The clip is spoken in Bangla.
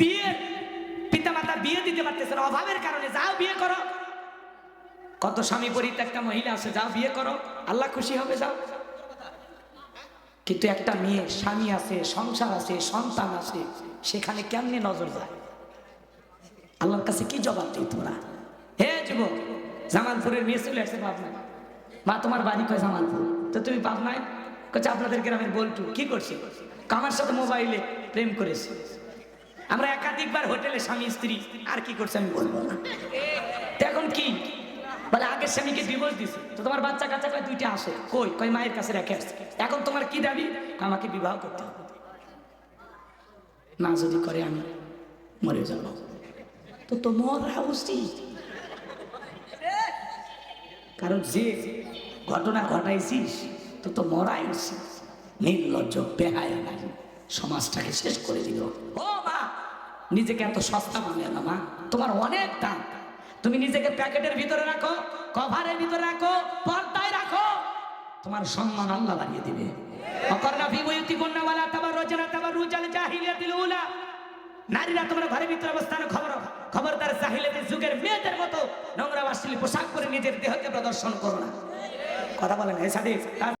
বিয়ে, পিতামাতা বিয়ে দিতে পারতেছে না অভাবের কারণে যাও বিয়ে করো। কত স্বামী পরিত্যক্তা মহিলা আছে, যাও বিয়ে করো, আল্লাহ খুশি হবে, যাও। কিন্তু একটা মেয়ে, স্বামী আছে, সংসার আছে, সন্তান আছে, সেখানে কেমনে নজর যায়? আল্লাহর কাছে কি জবাব দিই তোরা হে যুবক, জামালপুরের মেয়ে চলে আসছে পাবনায়। মা, তোমার বাড়ি কয় জামালপুর? তো তুমি পাবনায়? কচ্ছে আপনাদের গ্রামের বল্টু, কি করছি? আমার সাথে মোবাইলে প্রেম করেছে। আমরা একাধিকবার হোটেলে স্বামী, স্ত্রী, আর কি করছে আমি বলব না। এখন কি? বলে, আগের স্বামীকে ডিভোর্স দিছে। তো তোমার বাচ্চা কাচ্চা কয়, দুইটা আসে। কই? কয়, মায়ের কাছে রেখে আসছে। এখন তোমার কি দাবি? আমাকে বিবাহ করতে হবে। না যদি করে, আমি মরে যাব। তো তো মরা উচিত কারণ যে ঘটনা ঘটাইছিস, তো তো মরাই উচিত। নির্লজ্জ, বেহায়া সমাজটাকে শেষ করে দিল। ও নিজেকে এত সস্তা মনে না, মা। তোমার অনেক দাম। তুমি নিজেকে প্যাকেটের ভিতরে রাখো, কভারের ভিতরে রাখো, পর্দায় রাখো। তোমার সম্মান আল্লাহ বাড়িয়ে দিবে। নারীরা তোমার ঘরের ভিতরে খবর, খবরদার নোংরা পোশাক নিজের দেহকে প্রদর্শন করো না। কথা